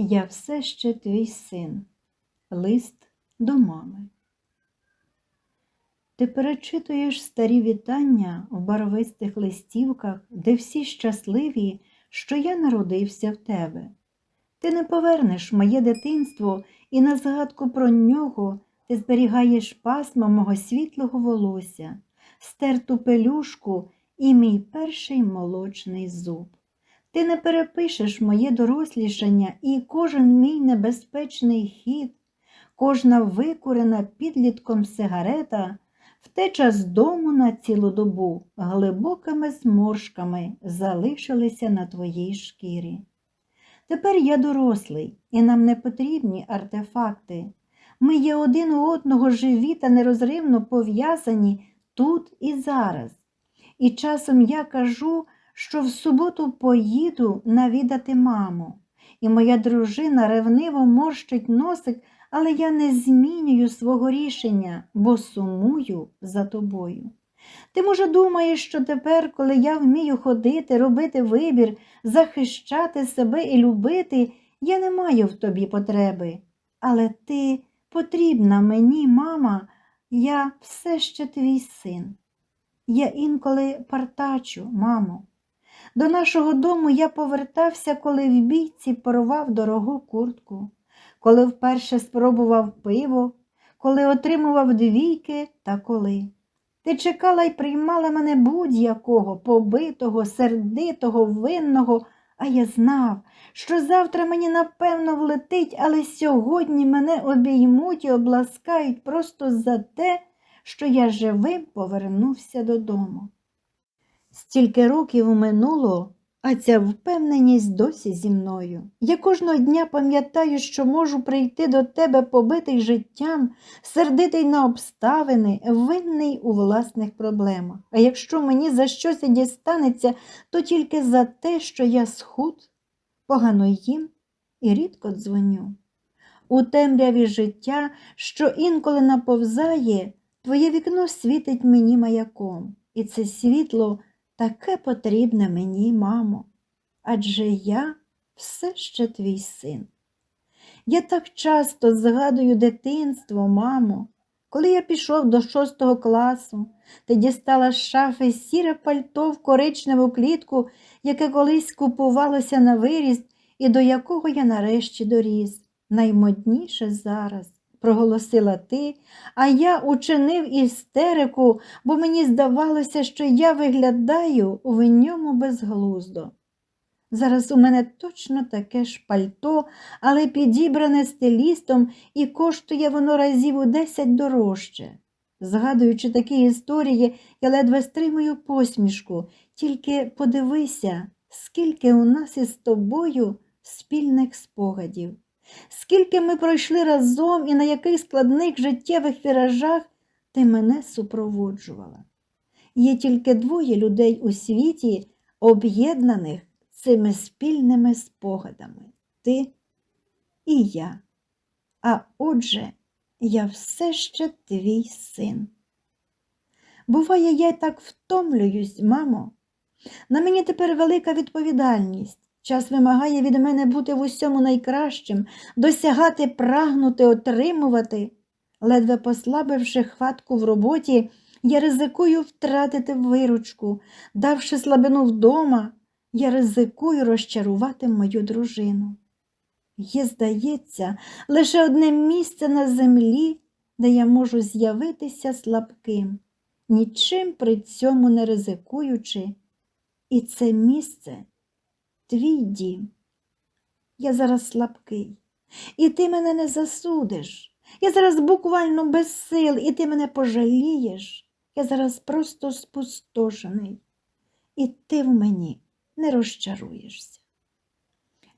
Я все ще твій син. Лист до мами. Ти перечитуєш старі вітання в барвистих листівках, де всі щасливі, що я народився в тебе. Ти не повернеш моє дитинство, і на згадку про нього ти зберігаєш пасма мого світлого волосся, стерту пелюшку і мій перший молочний зуб. Ти не перепишеш моє дорослішання і кожен мій небезпечний хід, кожна викурена підлітком сигарета, втеча з дому на цілу добу глибокими зморшками залишилися на твоїй шкірі. Тепер я дорослий, і нам не потрібні артефакти. Ми є один у одного живі та нерозривно пов'язані тут і зараз. І часом я кажу, що в суботу поїду навідати маму, і моя дружина ревниво морщить носик, але я не змінюю свого рішення, бо сумую за тобою. Ти, може, думаєш, що тепер, коли я вмію ходити, робити вибір, захищати себе і любити, я не маю в тобі потреби. Але ти потрібна мені, мама, я все ще твій син. Я інколи партачу, мамо. До нашого дому я повертався, коли в бійці порвав дорогу куртку, коли вперше спробував пиво, коли отримував двійки та коли. Ти чекала й приймала мене будь-якого, побитого, сердитого, винного, а я знав, що завтра мені напевно влетить, але сьогодні мене обіймуть і обласкають просто за те, що я живим повернувся додому. Стільки років минуло, а ця впевненість досі зі мною. Я кожного дня пам'ятаю, що можу прийти до тебе побитий життям, сердитий на обставини, винний у власних проблемах. А якщо мені за щось дістанеться, то тільки за те, що я схуд, погано їм і рідко дзвоню. У темряві життя, що інколи наповзає, твоє вікно світить мені маяком, і це світло таке потрібне мені, мамо, адже я все ще твій син. Я так часто згадую дитинство, мамо, коли я пішов до шостого класу, ти дістала з шафи сіре пальто в коричневу клітку, яке колись купувалося на виріст і до якого я нарешті доріс. Наймодніше зараз, проголосила ти, а я учинив істерику, бо мені здавалося, що я виглядаю в ньому безглуздо. Зараз у мене точно таке ж пальто, але підібране стилістом і коштує воно разів у десять дорожче. Згадуючи такі історії, я ледве стримую посмішку, тільки подивися, скільки у нас із тобою спільних спогадів, скільки ми пройшли разом і на яких складних життєвих віражах ти мене супроводжувала. Є тільки двоє людей у світі, об'єднаних цими спільними спогадами ти і я. А отже, я все ще твій син. Буває, я так втомлююсь, мамо. На мені тепер велика відповідальність. Час вимагає від мене бути в усьому найкращим, досягати, прагнути, отримувати. Ледве послабивши хватку в роботі, я ризикую втратити виручку, давши слабину вдома, я ризикую розчарувати мою дружину. Є, здається, лише одне місце на землі, де я можу з'явитися слабким, нічим при цьому не ризикуючи, і це місце твій дім. Я зараз слабкий, і ти мене не засудиш. Я зараз буквально без сил, і ти мене пожалієш. Я зараз просто спустошений, і ти в мені не розчаруєшся.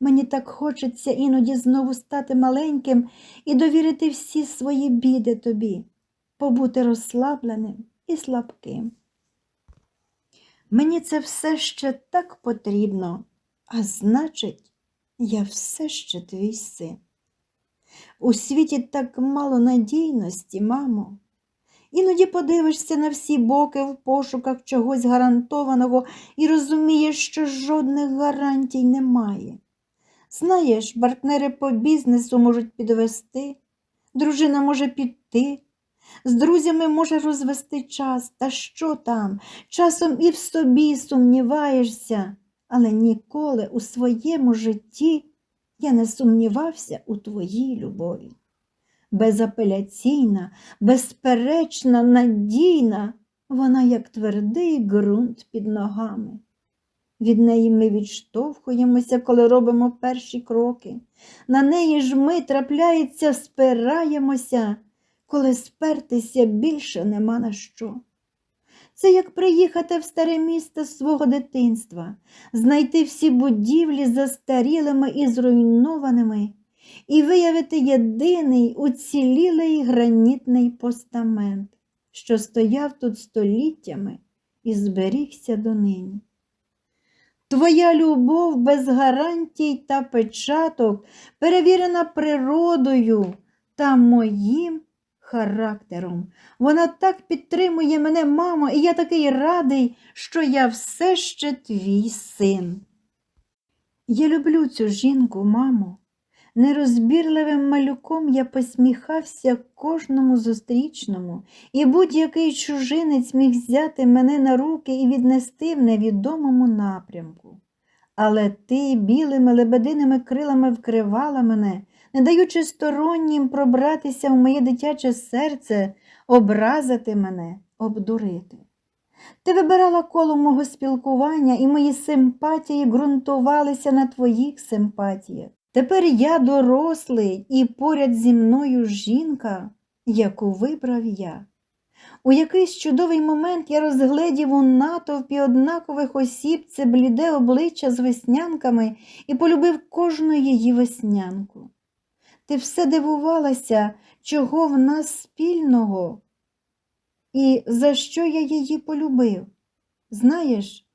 Мені так хочеться іноді знову стати маленьким і довірити всі свої біди тобі, побути розслабленим і слабким. Мені це все ще так потрібно, а значить, я все ще твій син. У світі так мало надійності, мамо. Іноді подивишся на всі боки в пошуках чогось гарантованого і розумієш, що жодних гарантій немає. Знаєш, партнери по бізнесу можуть підвести, дружина може піти, з друзями може розвести час. Та що там? Часом і в собі сумніваєшся, але ніколи у своєму житті я не сумнівався у твоїй любові. Безапеляційна, безперечна, надійна, вона як твердий ґрунт під ногами. Від неї ми відштовхуємося, коли робимо перші кроки. На неї ж ми трапляється, спираємося, коли спертися більше нема на що. Це як приїхати в старе місто свого дитинства, знайти всі будівлі застарілими і зруйнованими і виявити єдиний уцілілий гранітний постамент, що стояв тут століттями і зберігся донині. Твоя любов без гарантій та печаток, перевірена природою та моїм характером. Вона так підтримує мене, мамо, і я такий радий, що я все ще твій син. Я люблю цю жінку, мамо. Нерозбірливим малюком я посміхався кожному зустрічному, і будь-який чужинець міг взяти мене на руки і віднести в невідомому напрямку. Але ти білими лебединими крилами вкривала мене, не даючи стороннім пробратися в моє дитяче серце, образити мене, обдурити. Ти вибирала коло мого спілкування, і мої симпатії ґрунтувалися на твоїх симпатіях. Тепер я дорослий і поряд зі мною жінка, яку вибрав я. У якийсь чудовий момент я розгледів у натовпі однакових осіб це бліде обличчя з веснянками і полюбив кожну її веснянку. Ти все дивувалася, чого в нас спільного, і за що я її полюбив. Знаєш,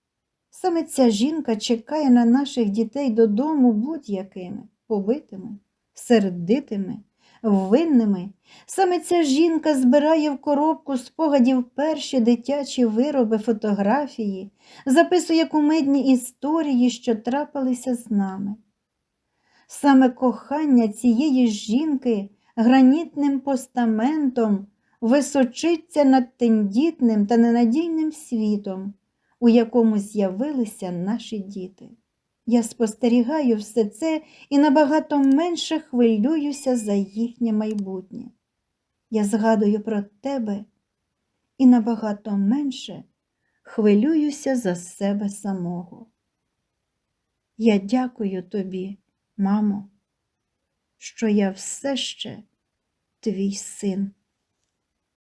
Саме ця жінка чекає на наших дітей додому будь-якими, побитими, сердитими, винними. Саме ця жінка збирає в коробку спогадів перші дитячі вироби, фотографії, записує кумедні історії, що трапилися з нами. Саме кохання цієї жінки гранітним постаментом височиться над тендітним та ненадійним світом у якому з'явилися наші діти. Я спостерігаю все це і набагато менше хвилююся за їхнє майбутнє. Я згадую про тебе і набагато менше хвилююся за себе самого. Я дякую тобі, мамо, що я все ще твій син.